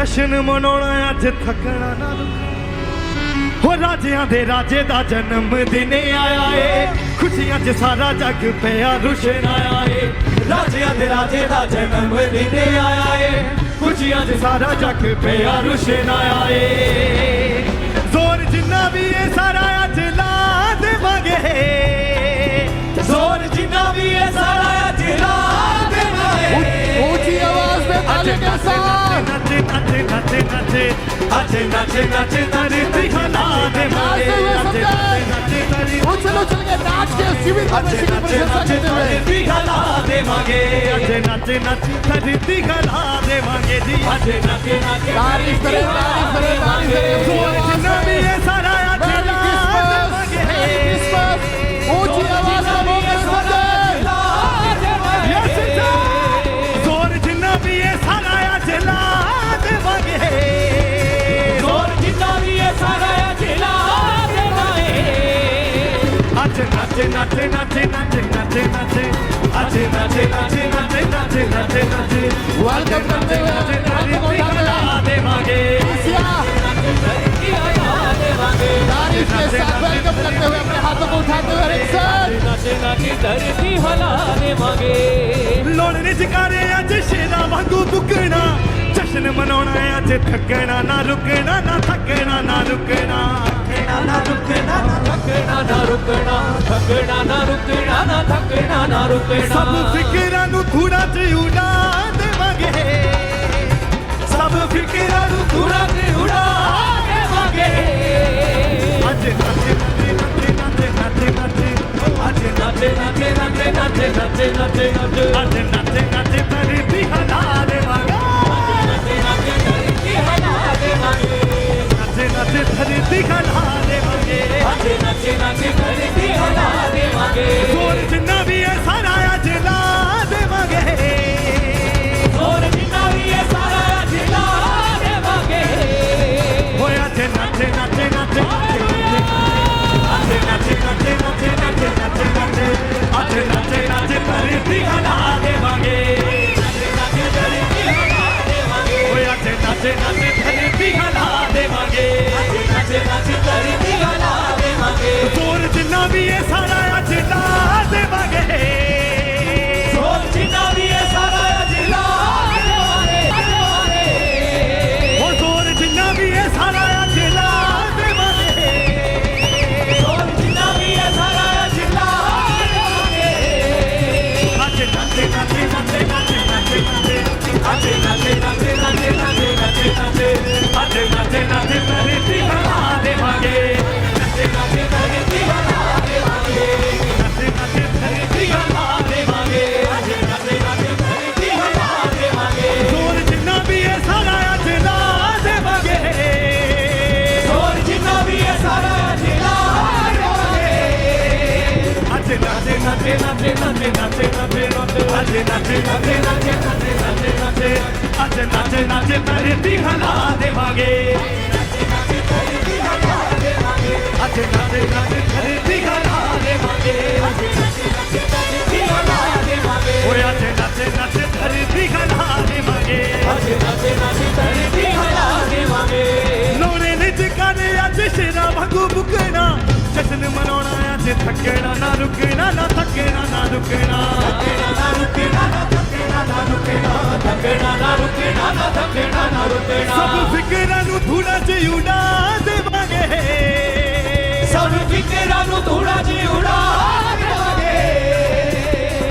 ਜਸ਼ਨ ਮਨਾਉਣਾ ਅੱਜ ਥੱਕਣਾ ਨਾ ਹੋ ਰਾਜਿਆਂ ਦੇ ਰਾਜੇ ਦਾ ਜਨਮ ਦਿਨ ਆਇਆ ਏ। ਖੁਸ਼ੀਆਂ 'ਚ ਸਾਰਾ ਜੱਗ ਪਿਆ, ਰੁਸ਼ਨ ਆਇਆ ਏ। ਰਾਜਿਆਂ ਦੇ ਰਾਜੇ ਦਾ ਜਨਮ ਦਿਨ ਆਇਆ ਏ। ਖੁਸ਼ੀਆਂ 'ਚ ਸਾਰਾ ਜੱਗ ਪਿਆ, ਰੁਸ਼ਨ ਆਇਆ ਏ। ਜ਼ੋਰ ਜਿੰਨਾ ਵੀ ਏ, ਸਾਰਾ ਅੱਜ ਲਾ ਦੇਵਾਂਗੇ ਜ਼ੋਰ ਜਿੰਨਾ ਵੀ ਏ, ਸਾਰਾ নাচে নাচে নাচে নাচে নাচে নাচে নাচে নাচে নাচে নাচে দিখানা দে মারে নাচে নাচে নাচে নাচে उछल उछल के नाच के शिविर में शिविर में नाचे नाचे दिखाना दे मांगे नाचे नाचे नाचे नाचे दिखाना दे मांगे जी नाचे नाचे नाचे तारीफ करे तारीफ करे तारीफ करे सुनो जिन्ना भी ਦੇਵਾਂਗੇ ਅੱਜ ਨੱਚੇ ਨੱਚੇ ਨੱਚੇ ਨੱਚੇ ਨੱਚੇ ਨੱਚੇ ਅੱਜ ਨੱਚੇ ਨੱਚੇ ਨੱਚੇ ਨੱਚੇ ਨੱਚੇ ਨੱਚੇ वेलकम करते हुए ਨੱਚੇ हाथों को ਨੱਚੇ उठाते ਲਾ ਦੇਵਾਂਗੇ खुशियां तारीफ के साथ वेलकम करते हुए अपने हाथों को उठाते हुए एक साथ ਨੱਚੇ ਨੱਚੇ ਧਰਤੀ ਹਲਾ ਦੇਵਾਂਗੇ ਲੋੜ ਨਹੀਂ ਜਕਾਰੇ ਅੱਜ ਸ਼ੇਰਾਂ ਵਾਂਗੂ ਬੁੱਕਣਾ ਜਸ਼ਨ ਮਨਾਉਣਾ ਅੱਜ ਥੱਕਣਾ ਨਾ ਰੁਕਣਾ ਨਾ ਥੱਕਣਾ ਨਾ ਰੁਕਣਾ ਥੱਕਣਾ ਨਾ ਰੁਕਣਾ ਨਾ ਥੱਕਣਾ ਨਾ ਰੁਕਣਾ ਥੱਕਣਾ ਨਾ ਰੁਕਣਾ ਨਾ ਥੱਕਣਾ ਨਾ ਰੁਕਣਾ ਸਭ ਫਿਕਰਾਂ ਨੂੰ ਥੋੜਾ ਜਿਹਾ ਉਡਾ ਦੇਵਾਂਗੇ ਸਭ ਫਿਕਰਾਂ ਨੂੰ ਥੋੜਾ ਕੇ ਉਡਾ ਦੇਵਾਂਗੇ ਅੱਜ ਨੱਚੇ ਨੱਚੇ ਨੱਚੇ ਨੱਚੇ ਨੱਚੇ ਅੱਜ ਨੱਚੇ ਨੱਚੇ ਨੱਚੇ ਨੱਚੇ ਨੱਚੇ ਨੱਚੇ ਨੱਚੇ ਅੱਜ ਨੱਚੇ ਨੱਚੇ ਧਰਤੀ ਹਿਲਾ ਦੇਵਾਂਗੇ ਨੱਚੇ ਨੱਚੇ ਧਰਤੀ ਹਲਾ ਦੇਵਾਂਗੇ ਨੱਚੇ ਨੱਚੇ ਧਰਤੀ ਹਿਲਾ ਅੱਜ ਨੱਚੇ ਥੱਕਣਾ ਨਾ ਰੁਕਣਾ ਨਾ ਥੱਕਣਾ ਨਾ ਰੁਕਣਾ। ਨਾ ਰੁਕਣਾ ਨਾ ਥੱਕਣਾ ਨਾ ਰੁਕਣਾ। ਥੱਕਣਾ ਨਾ ਰੁਕਣਾ ਨਾ ਥੱਕਣਾ ਨਾ ਰੁਕਣਾ। ਸਭ ਫਿਕਰਾਂ ਨੂੰ ਥੋੜਾ ਜਿਹਾ ਉਡਾ ਦੇਵਾਂਗੇ ਸਭ ਫਿਕਰਾਂ ਨੂੰ ਥੋੜਾ ਜਿਹਾ ਉਡਾ ਦੇਵਾਂਗੇ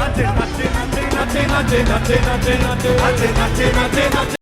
ਅੱਜ ਨੱਚੇ ਨੱਚੇ ਨੱਚੇ। ਨੱਚੇ ਨੱਚੇ ਨੱਚੇ ਨੱਚੇ ਅੱਜ ਨੱਚੇ ਨੱਚੇ ਨੱਚੇ।